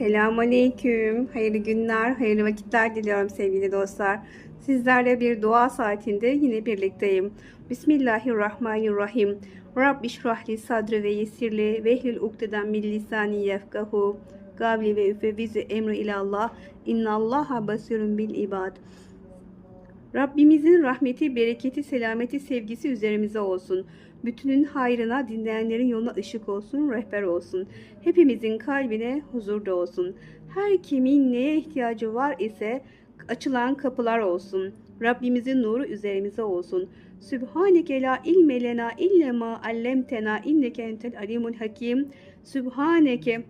Selamünaleyküm. Hayırlı günler, hayırlı vakitler diliyorum sevgili dostlar. Sizlerle bir dua saatinde yine birlikteyim. Bismillahirrahmanirrahim. Rabbi şrahli sadri ve yesirli ve ehlül ukdeden min lisani yefkahu. Gavli ve üfevizi emri ilallah. İnnallaha basirun bil ibad. Rabbimizin rahmeti, bereketi, selameti, sevgisi üzerimize olsun. Bütünün hayrına, dinleyenlerin yoluna ışık olsun, rehber olsun. Hepimizin kalbine huzur da olsun. Her kimin neye ihtiyacı var ise açılan kapılar olsun. Rabbimizin nuru üzerimize olsun. Sübhaneke la ilme lena ille ma allemtena inneke entel alimul hakim. Sübhaneke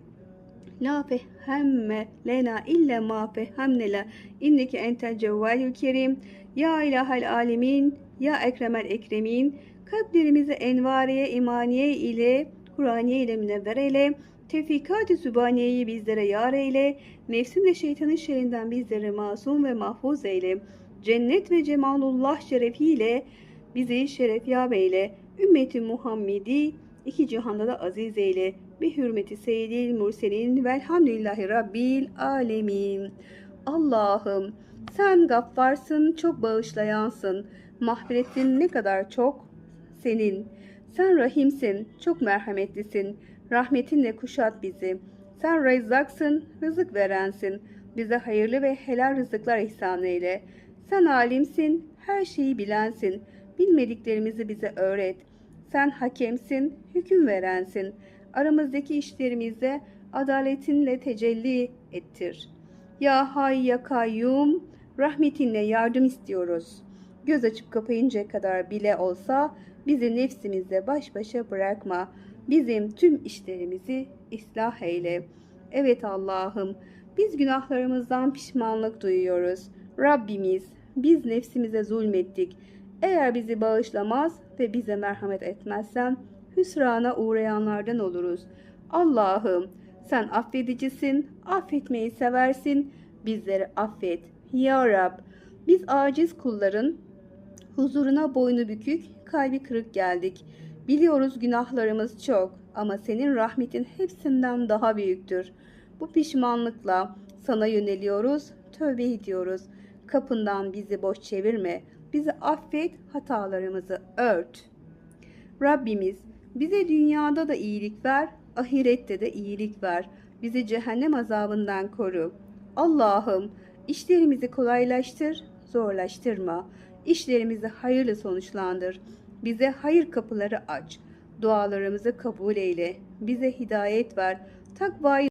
La fehemme lena illa ma fehemnela inneke entel cevvalül kerim. Ya ilahel alemin, ya ekremel ekremin. Kalplerimizi envariye imaniye ile, Kur'aniye ile münevver eyle. Tevfikat-ı bizlere yar eyle. Nefsin ve şeytanın şerrinden bizleri masum ve mahfuz eyle. Cennet ve cemalullah şerefiyle bizi şeref yâb eyle. Ümmeti Muhammedi iki cihanda da aziz eyle. Bi hürmeti seyyidil murselin velhamdülillahi rabbil alemin. Allah'ım sen gaffarsın, çok bağışlayansın. Mahfiretin ne kadar çok senin. Sen rahimsin, çok merhametlisin. Rahmetinle kuşat bizi. Sen rezzaksın, rızık verensin. Bize hayırlı ve helal rızıklar ihsan eyle. Sen alimsin, her şeyi bilensin. Bilmediklerimizi bize öğret. Sen hakemsin, hüküm verensin. Aramızdaki işlerimizde adaletinle tecelli ettir. Ya Hay ya Kayyum, rahmetinle yardım istiyoruz. Göz açıp kapayıncaya kadar bile olsa bizi nefsimizle baş başa bırakma. Bizim tüm işlerimizi ıslah eyle. Evet Allah'ım, biz günahlarımızdan pişmanlık duyuyoruz. Rabbimiz, biz nefsimize zulmettik. Eğer bizi bağışlamaz ve bize merhamet etmezsen hüsrana uğrayanlardan oluruz. Allah'ım sen affedicisin, affetmeyi seversin, bizleri affet. Ya Rab, biz aciz kulların huzuruna boynu bükük, kalbi kırık geldik. Biliyoruz günahlarımız çok ama senin rahmetin hepsinden daha büyüktür. Bu pişmanlıkla sana yöneliyoruz, tövbe ediyoruz. Kapından bizi boş çevirme. Bizi affet, hatalarımızı ört. Rabbimiz bize dünyada da iyilik ver, ahirette de iyilik ver. Bizi cehennem azabından koru. Allah'ım işlerimizi kolaylaştır, zorlaştırma. İşlerimizi hayırlı sonuçlandır. Bize hayır kapıları aç. Dualarımızı kabul eyle. Bize hidayet ver. Takvayı